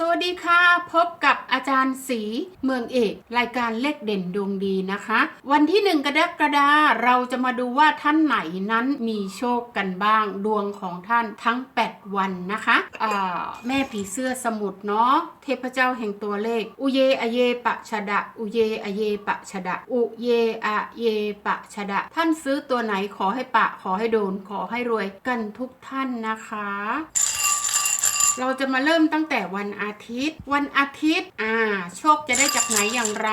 สวัสดีค่ะ พบกับอาจารย์สีเมืองเอก รายการเลขเด่นดวงดีนะคะ วันที่หนึ่งกรกฎาเราจะมาดูว่าท่านไหนนั้นมีโชคกันบ้างดวงของท่านทั้ง 8 วันนะคะแม่ผีเสื้อสมุทรเนาะเทพเจ้าแห่งตัวเลข อุเยอเยปะชดะ อุเยอเยปะชดะ อุเยอะเยปะชดะ ท่านซื้อตัวไหนขอให้ปะขอให้โดนขอให้รวยกันทุกท่านนะคะ เราจะมาเริ่มตั้งแต่วันอาทิตย์ วันอาทิตย์อ่าโชคจะได้จากไหนอย่างไร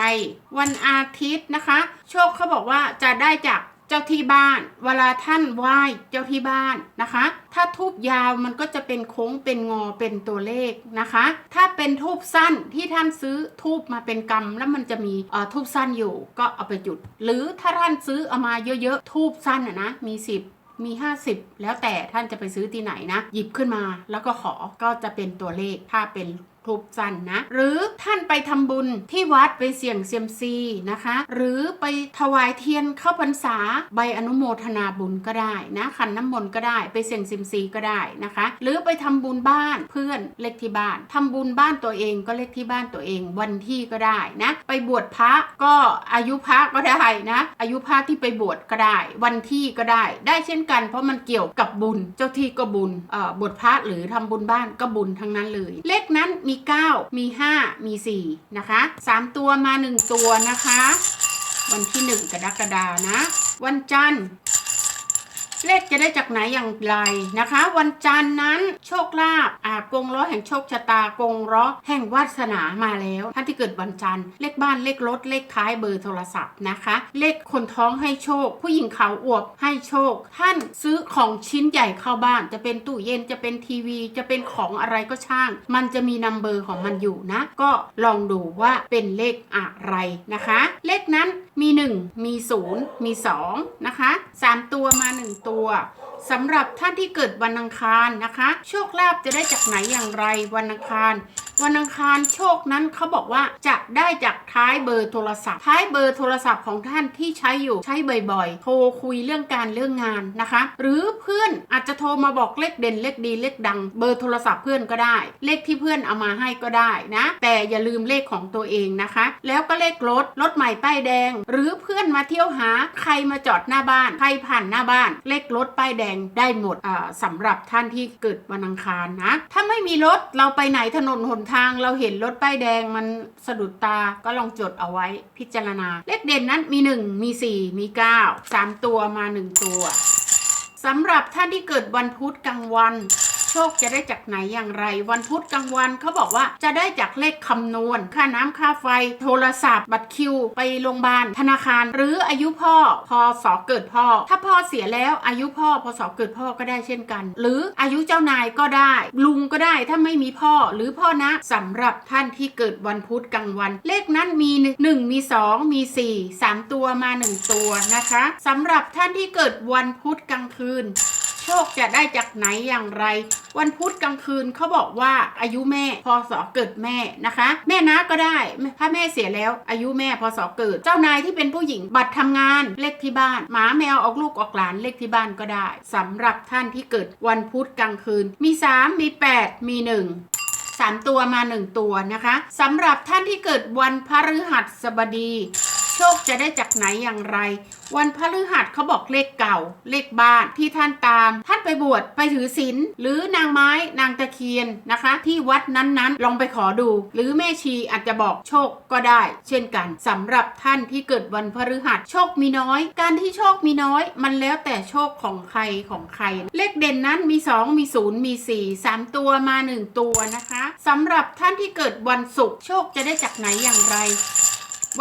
วันอาทิตย์นะคะ โชคเขาบอกว่าจะได้จากเจ้าที่บ้าน เวลาท่านไหว้เจ้าที่บ้านนะคะ ถ้าทูบยาวมันก็จะเป็นโค้งเป็นงอเป็นตัวเลขนะคะ ถ้าเป็นทูบสั้นที่ท่านซื้อทูบมาเป็นกำแล้วมันจะมีเอ่อทูบสั้นอยู่ก็เอาไปจุด หรือถ้าท่านซื้อเอามาเยอะๆทูบสั้นอะนะมีสิบ มี 50 แล้วแต่ท่านจะไปซื้อที่ไหนนะ หยิบขึ้นมาแล้วก็ขอก็จะเป็นตัวเลขถ้าเป็น ทูบสั้นนะ หรือท่านไปทำบุญที่วัดไปเสี่ยงเซียมซีนะคะ หรือไปถวายเทียนเข้าพรรษาใบอนุโมทนาบุญก็ได้นะขันน้ำมนต์ก็ได้ไปเสี่ยงเซียมซีก็ได้นะคะ หรือไปทำบุญบ้านเพื่อนเลขที่บ้านทำบุญบ้านตัวเองก็เลขที่บ้านตัวเองวันที่ก็ได้นะ ไปบวชพระก็อายุพระก็ได้นะ อายุพระที่ไปบวชก็ได้ วันที่ก็ได้ ได้เช่นกัน เพราะมันเกี่ยวกับบุญ เจ้าที่ก็บุญเอ่อบวชพระหรือทำบุญบ้านก็บุญทั้งนั้นเลย เลขนั้นมีี 9 มี 5 มี 4 นะคะ 3 ตัวมา 1 ตัวนะคะ วันที่ 1 กรกฎานะ วันจันทร์ เลขจะได้จากไหนอย่างไรนะคะ วันจันทร์นั้นโชคลาภอ่ากงล้อแห่งโชคชะตากงล้อแห่งวาสนามาแล้วท่านที่เกิดวันจันทร์เลขบ้านเลขรถเลขท้ายเบอร์โทรศัพท์นะคะ เลขคนท้องให้โชค ผู้หญิงขาวอวบให้โชค ท่านซื้อของชิ้นใหญ่เข้าบ้าน จะเป็นตู้เย็นจะเป็นทีวี จะเป็นของอะไรก็ช่าง มันจะมีนัมเบอร์ของมันอยู่นะ ก็ลองดูว่าเป็นเลขอะไรนะคะ เลขนั้นมี 1 มี 0 มี 2 นะคะ 3 ตัวมา 1 ตัวสำหรับท่านที่เกิดวันอังคารนะคะ โชคลาภจะได้จากไหนอย่างไรวันอังคารวันอังคารโชคนั้นเขาบอกว่าจะได้จากท้ายเบอร์โทรศัพท์ ท้ายเบอร์โทรศัพท์ของท่านที่ใช้อยู่ใช้บ่อยๆ โทรคุยเรื่องการเรื่องงานนะคะ หรือเพื่อนอาจจะโทรมาบอกเลขเด่นเลขดีเลขดัง เบอร์โทรศัพท์เพื่อนก็ได้ เลขที่เพื่อนเอามาให้ก็ได้นะ แต่อย่าลืมเลขของตัวเองนะคะ แล้วก็เลขรถรถใหม่ป้ายแดง หรือเพื่อนมาเที่ยวหาใครมาจอดหน้าบ้าน ใครผ่านหน้าบ้าน เลขรถป้ายแดงได้หมดอ่าสำหรับท่านที่เกิดวันอังคารนะ ถ้าไม่มีรถเราไปไหนถนนหนทางเราเห็นรถป้ายแดงมันสะดุดตาก็ลองจดเอาไว้พิจารณา เลขเด่นนั้นมี 1 มี 4 มี 9 3 ตัวมา 1 ตัวสำหรับท่านที่เกิดวันพุธกลางวัน โชคจะได้จากไหนอย่างไร วันพุธกลางวันเขาบอกว่าจะได้จากเลขคำนวณ ค่าน้ำค่าไฟ โทรศัพท์ บัตรคิว ไปโรงพยาบาล ธนาคาร หรืออายุพ่อ พอสอเกิดพ่อ ถ้าพ่อเสียแล้วอายุพ่อพอสอเกิดพ่อก็ได้เช่นกัน หรืออายุเจ้านายก็ได้ ลุงก็ได้ถ้าไม่มีพ่อหรือพ่อนะสำหรับท่านที่เกิดวันพุธกลางวัน เลขนั้นมีหนึ่งมีสองมีสี่สามตัวมาหนึ่งตัวนะคะสำหรับท่านที่เกิดวันพุธกลางคืน โชคจะได้จากไหนอย่างไร วันพุธกลางคืนเขาบอกว่าอายุแม่พศเกิดแม่นะคะ แม่นะก็ได้ถ้าแม่เสียแล้ว อายุแม่พศเกิด เจ้านายที่เป็นผู้หญิงบัตรทำงานเลขที่บ้าน หมาแมวออกลูกออกหลานเลขที่บ้านก็ได้สำหรับท่านที่เกิดวันพุธกลางคืน มี 3 มี 8 มี1สามตัวมาหนึ่งตัวนะคะสำหรับท่านที่เกิดวันพฤหัสบดี โชคจะได้จากไหนอย่างไร วันพฤหัสเขาบอกเลขเก่า เลขบ้านที่ท่านตาม ท่านไปบวชไปถือศีลหรือนางไม้นางตะเคียนนะคะ ที่วัดนั้นๆ ลองไปขอดู หรือแม่ชีอาจจะบอกโชคก็ได้ เช่นกันสำหรับท่านที่เกิดวันพฤหัสโชคมีน้อย การที่โชคมีน้อย มันแล้วแต่โชคของใครของใคร เลขเด่นนั้นมี 2 มี 0 มี 4 3 ตัวมา 1 ตัวนะคะสำหรับท่านที่เกิดวันศุกร์โชคจะได้จากไหนอย่างไร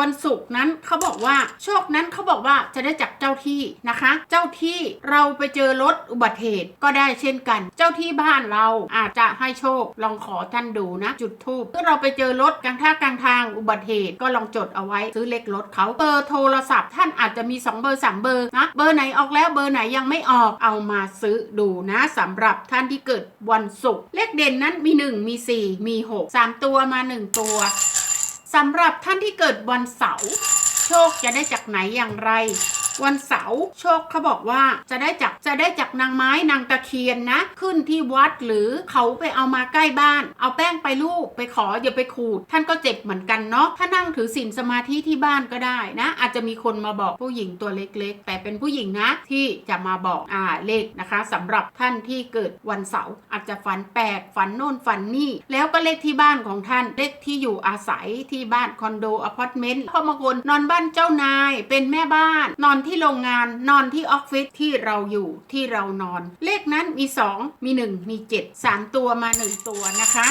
วันศุกร์นั้นเขาบอกว่าโชคนั้นเขาบอกว่าจะได้จากเจ้าที่นะคะ เจ้าที่เราไปเจอรถอุบัติเหตุก็ได้เช่นกัน เจ้าที่บ้านเราอาจจะให้โชคลองขอท่านดูนะ จุดทูบเมื่อเราไปเจอรถกลางท่ากลางทางอุบัติเหตุก็ลองจดเอาไว้ซื้อเลขรถเขาเบอร์โทรศัพท์ท่านอาจจะมี 2 เบอร์ 3 เบอร์นะเบอร์ไหนออกแล้วเบอร์ไหนยังไม่ออกเอามาซื้อดูนะสำหรับท่านที่เกิดวันศุกร์เลขเด่นนั้นมี 1 มี 4 มี 6 3 ตัวมา 1 ตัว สำหรับท่านที่เกิดวันเสาร์โชคจะได้จากไหนอย่างไร วันเสาร์โชคเขาบอกว่าจะได้จากจะได้จากนางไม้นางตะเคียนนะ ขึ้นที่วัดหรือเขาไปเอามาใกล้บ้าน เอาแป้งไปลูบไปขออย่าไปขูด ท่านก็เจ็บเหมือนกันเนาะถ้านั่งถือศีลสมาธิที่บ้านก็ได้นะ อาจจะมีคนมาบอกผู้หญิงตัวเล็กๆ แต่เป็นผู้หญิงนะที่จะมาบอกอ่าเลขนะคะสำหรับท่านที่เกิดวันเสาร์อาจจะฝันแปลกฝันโน่นฝันนี่ แล้วก็เลขที่บ้านของท่านเลขที่อยู่อาศัยที่บ้านคอนโดอพาร์ตเมนต์พอบางคนนอนบ้านเจ้านายเป็นแม่บ้าน นอนที่โรงงานนอนที่ออฟฟิศที่เราอยู่ที่เรานอน เลขนั้นมี 2 มี 1 มี 7 3 ตัวมา 1 ตัวนะคะ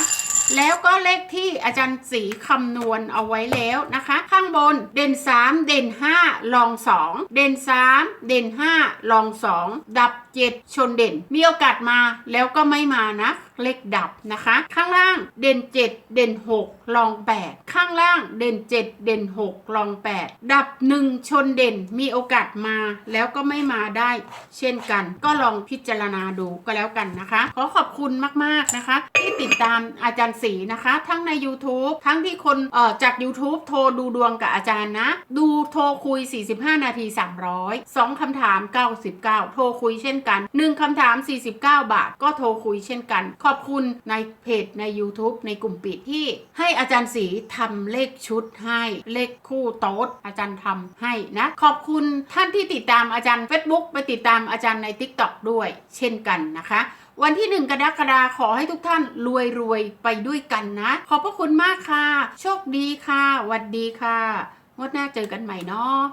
แล้วก็เลขที่อาจารย์สีคำนวณเอาไว้แล้วนะคะค บน เด่น 3 เด่น 5 ลอง 2 เด่น 3 เด่น 5 ลอง 2 ดับ 7 ชนเด่น มีโอกาสมาแล้วก็ไม่มานะ เลขดับนะคะ ข้างล่างเด่น 7 เด่น 6 ลอง 8 ข้างล่างเด่น 7 เด่น 6 ลอง 8 ดับ 1 ชนเด่น มีโอกาสมาแล้วก็ไม่มาได้ เช่นกัน ก็ลองพิจารณาดูก็แล้วกันนะคะ ขอขอบคุณมากๆนะคะ ที่ติดตามอาจารย์ศรีนะคะ ทั้งใน YouTube ทั้งที่คนเอ่อจาก YouTube โทรดูดวงกับอาจารย์นะ ดูโทรคุย 45 นาที 300 2คำถาม 99 โทรคุยเช่นกัน 1คำถาม 49 บาท ก็โทรคุยเช่นกัน ขอบคุณในเพจใน YouTube ในกลุ่มปิดที่ให้อาจารย์ศรีทำเลขชุดให้เลขคู่โต๊ดอาจารย์ทำให้นะ ขอบคุณท่านที่ติดตามอาจารย์ Facebook ไปติดตามอาจารย์ใน TikTok ด้วย เช่นกันนะคะวันที่ 1 กรกฎาคมขอให้ทุกท่านรวยรวยไปด้วยกันนะ ขอบพระคุณมากค่ะ โชคดีค่ะ วัดดีค่ะงวดหน้าเจอกันใหม่เนาะ